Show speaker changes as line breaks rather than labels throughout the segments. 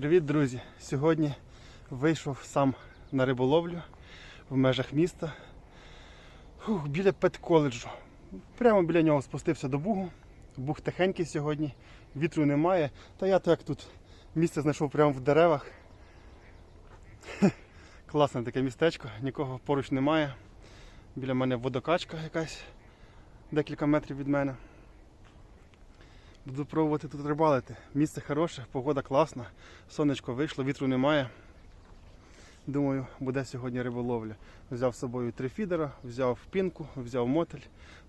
Привіт, друзі! Сьогодні вийшов сам на риболовлю в межах міста. Фух, біля педколеджу. Прямо біля нього спустився до бугу. Буг тихенький сьогодні, вітру немає. Та я так тут місце знайшов прямо в деревах. Класне таке містечко, нікого поруч немає. Біля мене водокачка якась декілька метрів від мене. Буду пробувати тут рибалити. Місце хороше, погода класна, сонечко вийшло, вітру немає. Думаю, буде сьогодні риболовля. Взяв з собою три фідера, взяв пінку, взяв мотель.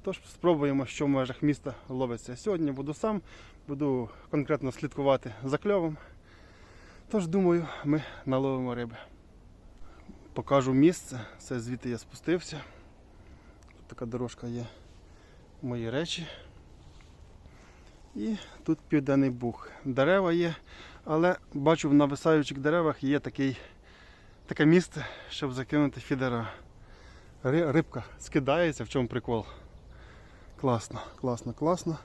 Тож спробуємо, що в межах міста ловиться. Сьогодні буду сам, буду конкретно слідкувати за кльовом. Тож думаю, ми наловимо риби. Покажу місце. Це звідти я спустився. Тут така дорожка є мої речі. І тут південний буг. Дерева є, але бачу в нависаючих деревах є такий, таке місце, щоб закинути фідера. Рибка скидається, в чому прикол. Класно, класно, класно.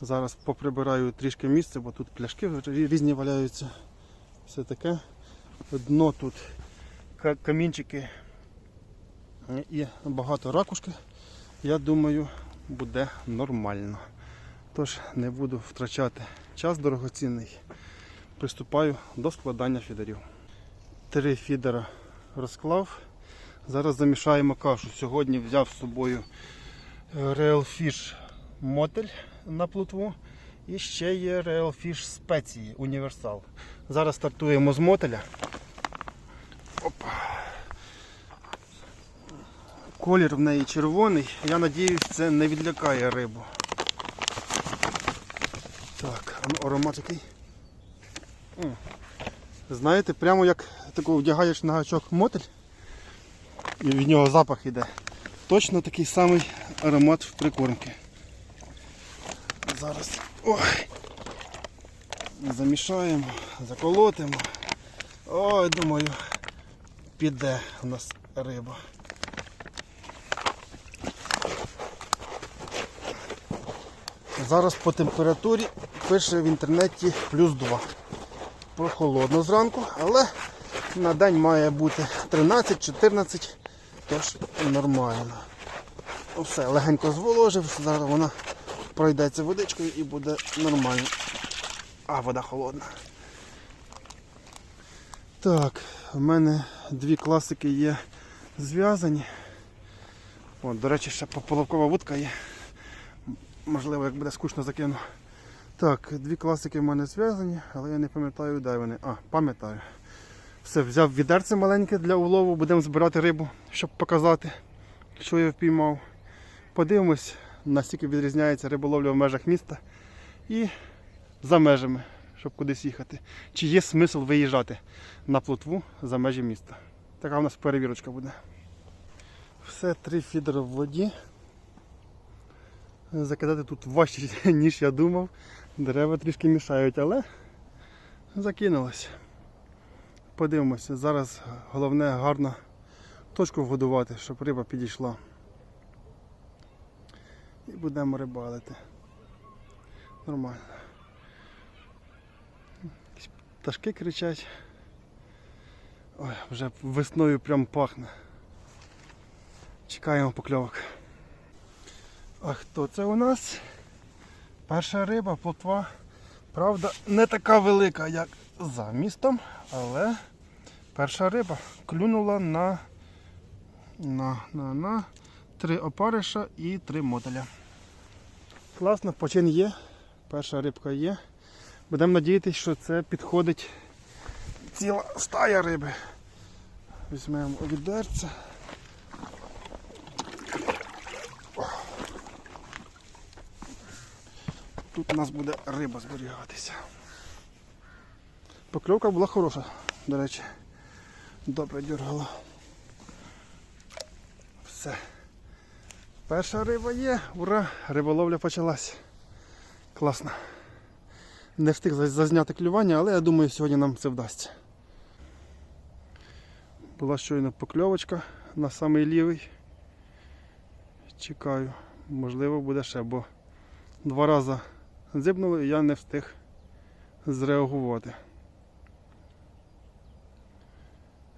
Зараз поприбираю трішки місце, бо тут пляшки різні валяються. Все таке. Дно тут камінчики і багато ракушки. Я думаю, буде нормально. Тож не буду втрачати час дорогоцінний. Приступаю до складання фідерів. Три фідера розклав. Зараз замішаємо кашу. Сьогодні взяв з собою е, Real Fish мотель на плотву. І ще є Real Fish спеції універсал. Зараз стартуємо з мотеля. Опа. Колір в неї червоний. Я надіюсь, це не відлякає рибу. Так, ну, аромат який. Знаєте, прямо як такого вдягаєш на гачок мотель і від нього запах іде. Точно такий самий аромат в прикормки. Зараз ой, замішаємо, заколотимо. Ой, думаю, піде у нас риба. Зараз по температурі пише в інтернеті плюс 2. Прохолодно зранку, але на день має бути 13-14, тож нормально. Ну, Все, легенько зволожив, зараз вона пройдеться водичкою і буде нормально. А, вода холодна. Так, у мене дві класики є зв'язані. До речі, ще пополовкова вудка є. Можливо, як буде скучно закину. Так, дві класики в мене зв'язані, але я не пам'ятаю, де вони. А, пам'ятаю. Все, взяв відерце маленьке для улову, будемо збирати рибу, щоб показати, що я впіймав. Подивимось, наскільки відрізняється риболовля в межах міста і за межами, щоб кудись їхати. Чи є смисл виїжджати на плотву за межі міста. Така у нас перевірочка буде. Все, три фідера в воді. Закидати тут важче, ніж я думав. Дерева трішки мішають, але закинулось. Подивимося. Зараз головне гарно точку вгодувати, щоб риба підійшла. І будемо рибалити. Нормально. Пташки кричать. Ой, вже весною прям пахне. Чекаємо покльовок. А хто це у нас? Перша риба, плотва. Правда, не така велика, як за містом, але перша риба клюнула на, на, на, на три опариша і три мотеля. Класно, почин є. Перша рибка є. Будемо надіятися, що це підходить ціла стая риби. Візьмемо відерце. Тут у нас буде риба зберігатися. Покльовка була хороша, до речі. Добре дергала. Все. Перша риба є, ура! Риболовля почалась. Класно. Не встиг зазняти клювання, але я думаю, сьогодні нам це вдасться. Була щойно покльовочка на самий лівий. Чекаю, можливо буде ще, бо два рази дзибнули і я не встиг зреагувати.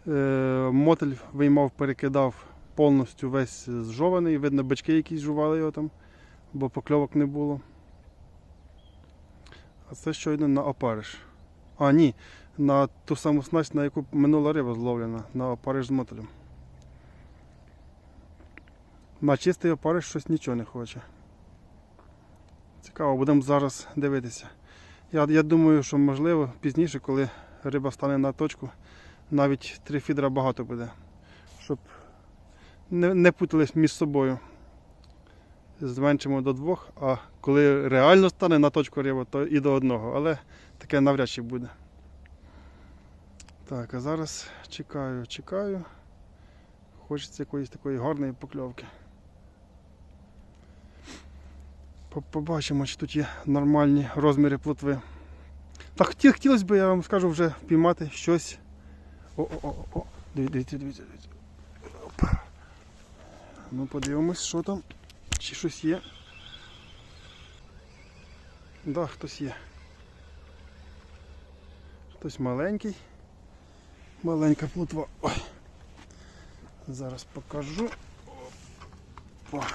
Е, мотель виймав, перекидав повністю весь зжований. Видно, бички якісь жували його там, бо покльовок не було. А це щойно на опариш. А, ні, на ту саму снасть, на яку минула риба зловлена, на опариш з мотелем. На чистий опариш щось нічого не хоче. Цікаво, будемо зараз дивитися. Я, я думаю, що можливо пізніше, коли риба стане на точку, навіть три фідера багато буде. Щоб не, не путались між собою. Зменшимо до двох, а коли реально стане на точку риба, то і до одного. Але таке навряд чи буде. Так, а зараз чекаю, чекаю. Хочеться якоїсь такої гарної покльовки. По- Побачимо, чи тут є нормальні розміри плотви. Так хотілося б, я вам скажу, вже впіймати щось. О, о, о, о. Дивіться, дивіться, дивіться. Ну, подивимось, що там. Чи щось є. Да, хтось є. Хтось маленький. Маленька плотва. Ой. Зараз покажу. Опа.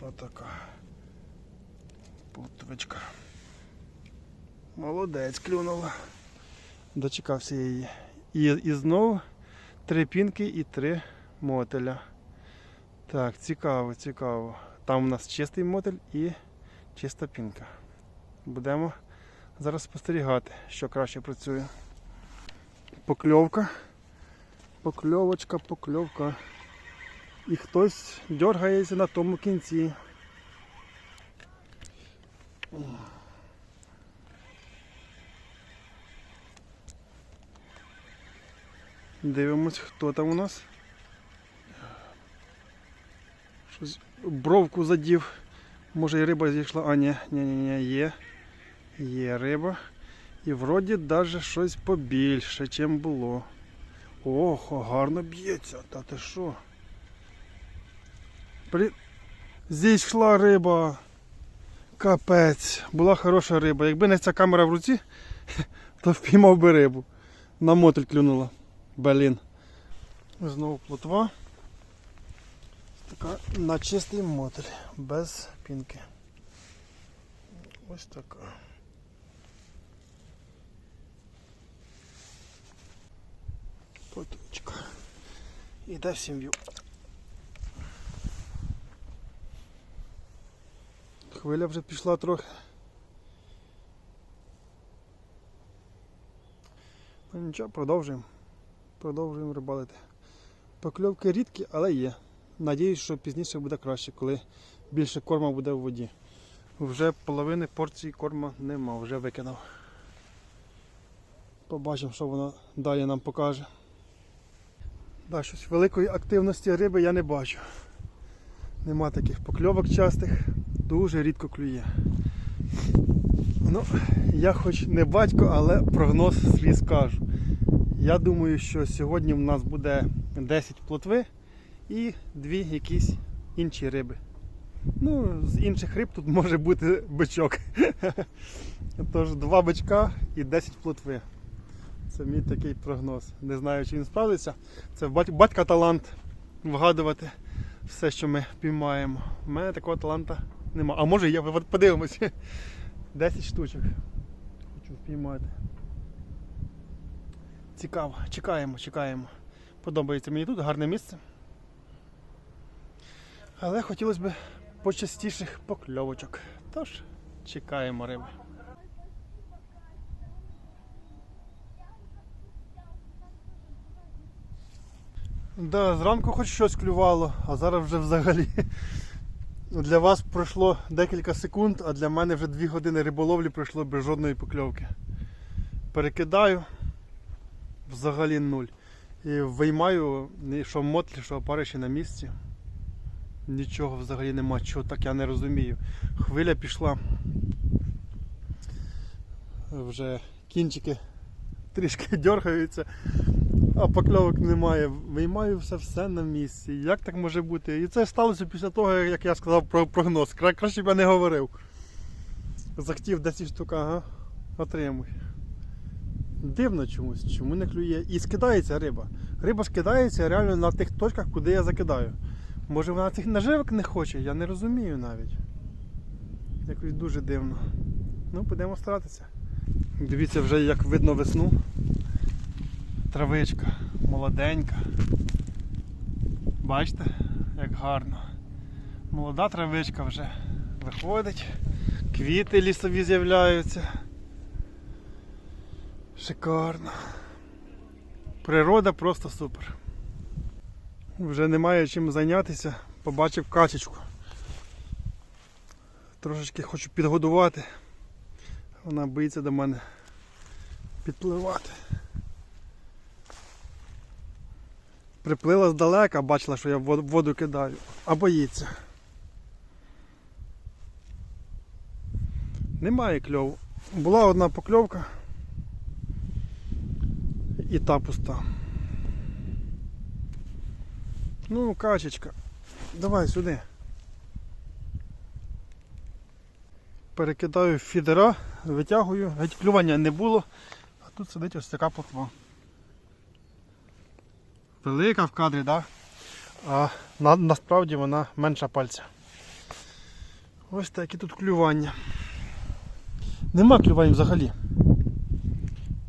Отака. Плотвичка. Молодець клюнула. Дочекався її. І, і знову три пінки і три мотеля. Так, цікаво, цікаво. Там у нас чистий мотель і чиста пінка. Будемо зараз спостерігати, що краще працює. Покльовка. Покльовочка, покльовка. І хтось дергається на тому кінці. Дивимось, хто там у нас. Щось бровку задів. Може і риба зійшла. А, ні, ні, ні, ні, є. Є риба. І вроді навіть щось побільше, чим було. Ох, гарно б'ється. Та ти що? При... Зійшла риба. Капець. Була хороша риба. Якби не ця камера в руці, то впіймав би рибу. На мотель клюнула. Блін. Знову плотва. Така на чистий мотель. Без пінки. Ось така. Плоточка. Іде в сім'ю. Хвиля вже пішла трохи. Ну нічого, продовжуємо. Продовжуємо рибалити. Покльовки рідкі, але є. Надіюсь, що пізніше буде краще, коли більше корма буде в воді. Вже половини порції корма нема, вже викинув. Побачимо, що воно далі нам покаже. Да, щось великої активності риби я не бачу. Нема таких покльовок частих, дуже рідко клює. Ну, я хоч не батько, але прогноз свій скажу. Я думаю, що сьогодні в нас буде 10 плотви і дві якісь інші риби. Ну, з інших риб тут може бути бичок. Тож два бичка і 10 плотви. Це мій такий прогноз. Не знаю, чи він справиться. Це батька талант вгадувати все, що ми піймаємо. У мене такого таланта нема. А може от подивимось. 10 штучок. Хочу впіймати. Цікаво, чекаємо, чекаємо. Подобається мені тут, гарне місце. Але хотілося б почастіших покльовочок. Тож, чекаємо риби. Да, зранку хоч щось клювало, а зараз вже взагалі. Для вас пройшло декілька секунд, а для мене вже 2 години риболовлі пройшло без жодної покльовки. Перекидаю взагалі нуль. І виймаю, ні що мотлі, що опариші на місці. Нічого взагалі нема, чого так я не розумію. Хвиля пішла. Вже кінчики трішки дергаються, а покльовок немає. Виймаю все все на місці. Як так може бути? І це сталося після того, як я сказав про прогноз. Кра- Краще б я не говорив. Захотів 10 штук, ага, отримуй. Дивно чомусь, чому не клює. І скидається риба. Риба скидається реально на тих точках, куди я закидаю. Може вона цих наживок не хоче, я не розумію навіть. Якось дуже дивно. Ну, будемо старатися. Дивіться, вже як видно весну. Травичка молоденька. Бачите, як гарно. Молода травичка вже виходить. Квіти лісові з'являються. Шикарно. Природа просто супер. Вже немає чим зайнятися. Побачив качечку. Трошечки хочу підгодувати. Вона боїться до мене підпливати. Приплила здалека, бачила, що я вод- воду кидаю, а боїться. Немає кльову. Була одна покльовка і та пуста. Ну, качечка, давай сюди. Перекидаю фідера, витягую, геть клювання не було, а тут сидить ось така плотва. Велика в кадрі. Да? А на, насправді вона менша пальця. Ось такі тут клювання. Нема клювань взагалі.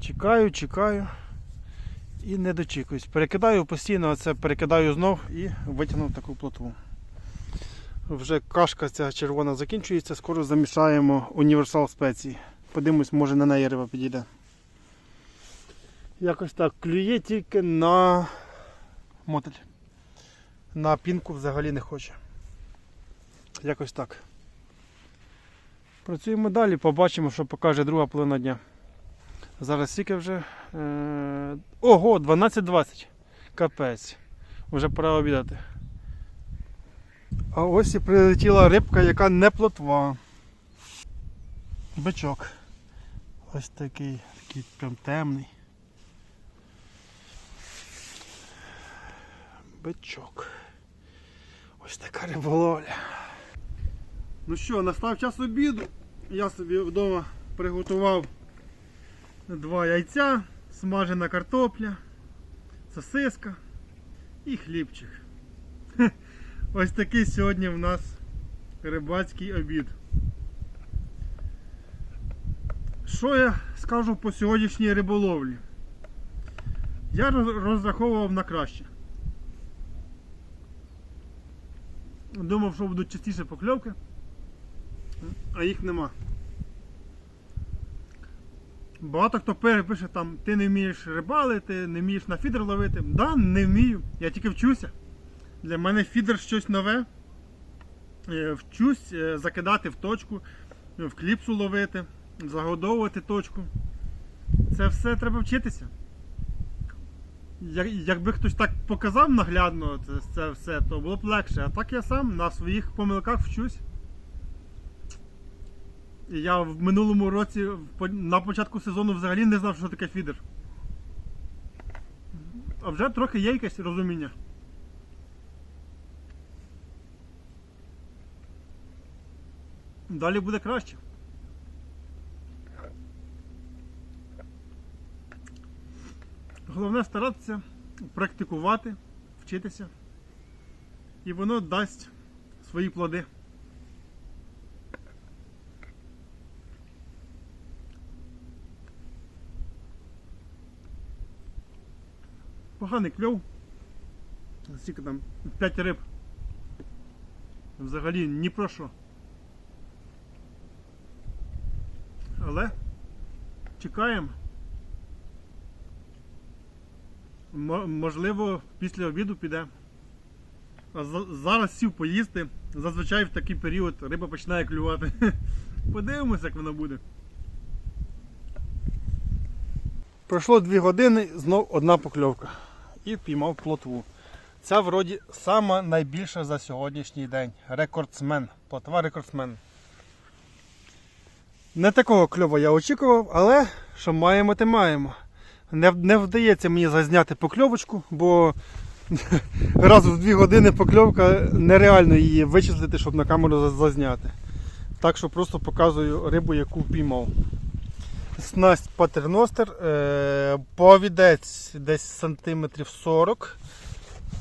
Чекаю, чекаю і не дочікуюсь. Перекидаю постійно, це перекидаю знов і витягнув таку плотву. Вже кашка ця червона закінчується, скоро замішаємо універсал спеції. Подивимось, може на неї риба підійде. Якось так клює тільки на мотель. На пінку взагалі не хоче. Якось так. Працюємо далі, побачимо, що покаже друга половина дня. Зараз скільки вже. Е... Ого, 12.20. Капець. Вже пора обідати. А ось і прилетіла рибка, яка не плотва. Бичок. Ось такий, такий прям темний. Бичок. Ось така риболовля. Ну що, настав час обіду. Я собі вдома приготував два яйця, смажена картопля, сосиска і хлібчик. Ось такий сьогодні в нас рибацький обід. Що я скажу по сьогоднішній риболовлі? Я розраховував на краще. Думав, що будуть частіше покльовки, а їх нема. Багато хто пише, пише там, ти не вмієш рибалити, не вмієш на фідер ловити. Да, не вмію. Я тільки вчуся. Для мене фідер щось нове. Е, Вчусь е, закидати в точку, в кліпсу ловити, загодовувати точку. Це все треба вчитися. Як- Якби хтось так показав наглядно це, це все, то було б легше. А так я сам на своїх помилках вчусь. І я в минулому році на початку сезону взагалі не знав, що таке фідер. А вже трохи є якесь розуміння. Далі буде краще. Головне старатися практикувати, вчитися. І воно дасть свої плоди. Поганий кльов. Скільки там 5 риб. Взагалі ні про що. Але чекаємо. Можливо, після обіду піде. Зараз сів поїсти. Зазвичай в такий період риба починає клювати. Подивимося, як воно буде. Пройшло 2 години, знов одна покльовка. І піймав плотву. Ця вроді сама найбільша за сьогоднішній день. Рекордсмен. Плотва рекордсмен. Не такого кльова я очікував, але що маємо, те маємо. Не, не вдається мені зазняти покльовочку, бо раз в 2 години покльовка нереально її вичислити, щоб на камеру зазняти. Так що просто показую рибу, яку піймав. Снасть патерностер, е, повідець десь сантиметрів 40.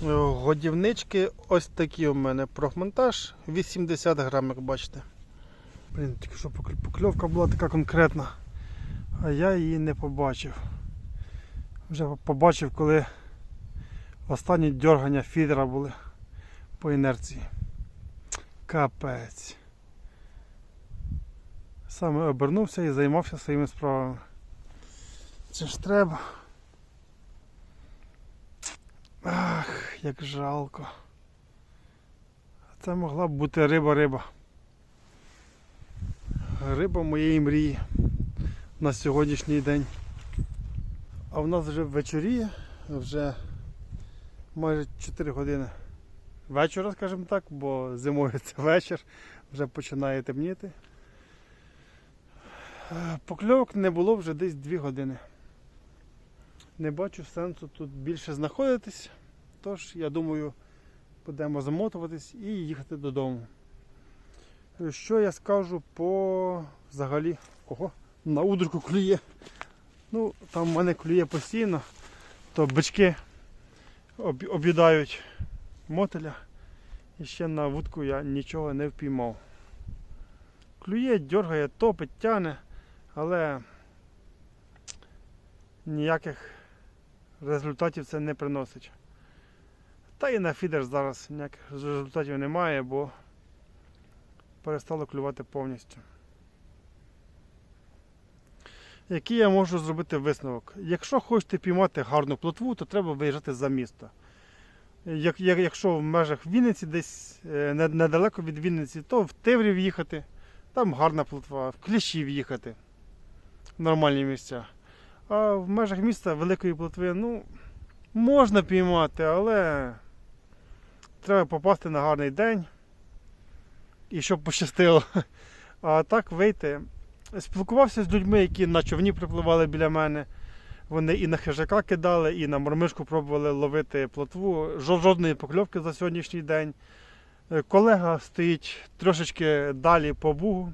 Е, Годівнички ось такі у мене прохмонтаж 80 грам, як бачите. Блін, тільки що покльовка була така конкретна, а я її не побачив. Вже побачив, коли останні дергання фідера були по інерції. Капець. Саме обернувся і займався своїми справами. Це ж треба. Ах, як жалко. Це могла б бути риба-риба. Риба моєї мрії на сьогоднішній день. А в нас вже ввечоріє, вже майже 4 години вечора, скажімо так, бо зимою це вечір, вже починає темніти. Е, Покльовок не було вже десь 2 години. Не бачу сенсу тут більше знаходитись, тож я думаю, будемо замотуватись і їхати додому. Що я скажу по взагалі. Ого, на удочку клює. Ну, там в мене клює постійно, то бички об'їдають мотеля. І ще на вудку я нічого не впіймав. Клює, дергає, топить, тяне, але ніяких результатів це не приносить. Та і на фідер зараз ніяких результатів немає, бо перестало клювати повністю. Який я можу зробити висновок? Якщо хочете піймати гарну плотву, то треба виїжджати за місто. Як, як, якщо в межах Вінниці, десь е, недалеко від Вінниці, то в Тиврів їхати, там гарна плотва, в Кліщів їхати. Нормальні місця. А в межах міста великої плотви, ну, можна піймати, але треба попасти на гарний день. І щоб пощастило. А так вийти. Спілкувався з людьми, які на човні припливали біля мене. Вони і на хижака кидали, і на мормишку пробували ловити плотву. Жодної покльовки за сьогоднішній день. Е, Колега стоїть трошечки далі по бугу.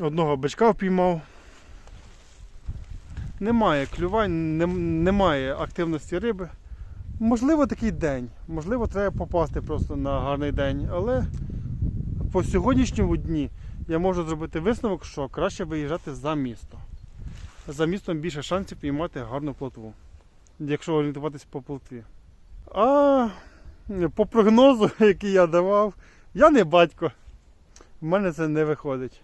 Одного бичка впіймав. Немає клювань, нем- немає активності риби. Можливо, такий день. Можливо, треба попасти просто на гарний день. Але по сьогоднішньому дні я можу зробити висновок, що краще виїжджати за місто. За містом більше шансів піймати гарну плотву, якщо орієнтуватись по плотві. А по прогнозу, який я давав, я не батько. В мене це не виходить.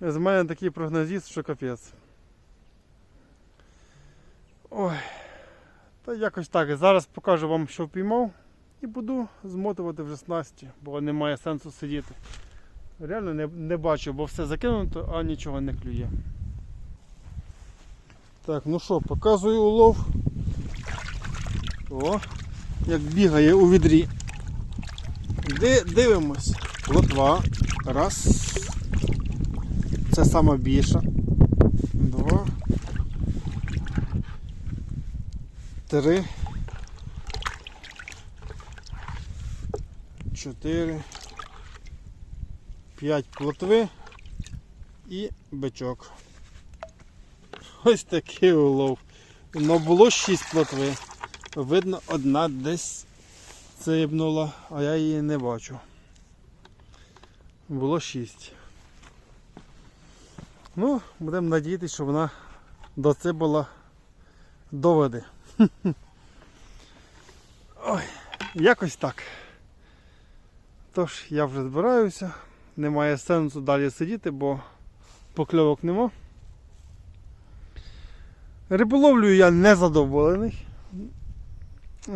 З мене такий прогнозіст, що капець. Ой. Та якось так. Зараз покажу вам, що впіймав, і буду змотувати вже снасті, бо немає сенсу сидіти. Реально не, не бачу, бо все закинуто, а нічого не клює. Так, ну що, показую улов. О, як бігає у відрі. Ди, дивимось. Лотва. Раз. Це сама більша. Два. Три. Чотири. П'ять плотви і бичок. Ось такий улов. Но було 6 плотви. Видно, одна десь цибнула, а я її не бачу. Було 6. Ну, будемо надіятися, що вона доцибала до води. Ой, якось так. Тож, я вже збираюся. Немає сенсу далі сидіти, бо покльовок нема. Риболовлею я не задоволений.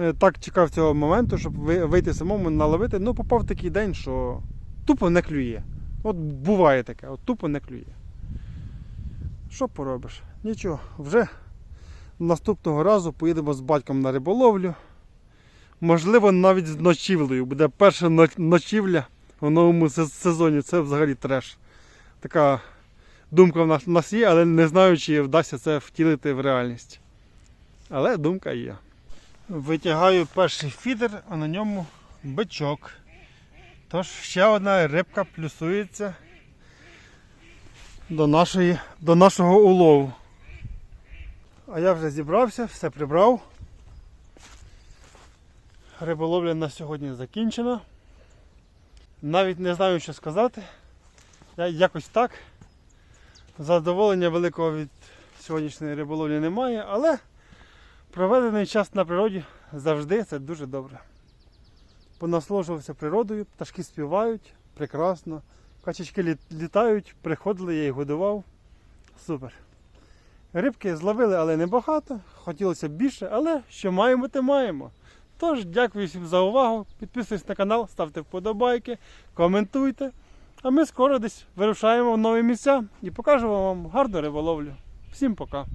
Е, Так чекав цього моменту, щоб вийти самому наловити. Ну, попав такий день, що тупо не клює. От буває таке, от тупо не клює. Що поробиш? Нічого, вже наступного разу поїдемо з батьком на риболовлю. Можливо, навіть з ночівлею. Буде перша ночівля в новому сезоні. Це взагалі треш. Така думка в нас є, але не знаю, чи вдасться це втілити в реальність. Але думка є. Витягаю перший фідер, а на ньому бичок. Тож ще одна рибка плюсується. до, нашої, до нашого улову. А я вже зібрався, все прибрав. Риболовля на сьогодні закінчена. Навіть не знаю, що сказати. Я якось так. Задоволення великого від сьогоднішньої риболовлі немає, але проведений час на природі завжди це дуже добре. Понаслужувався природою, пташки співають, прекрасно. Качечки літають, приходили, я їх годував. Супер. Рибки зловили, але небагато. Хотілося б більше, але що маємо, те маємо. Тож, дякую всім за увагу. Підписуйтесь на канал, ставте вподобайки, коментуйте. А ми скоро десь вирушаємо в нові місця і покажемо вам гарну риболовлю. Всім пока!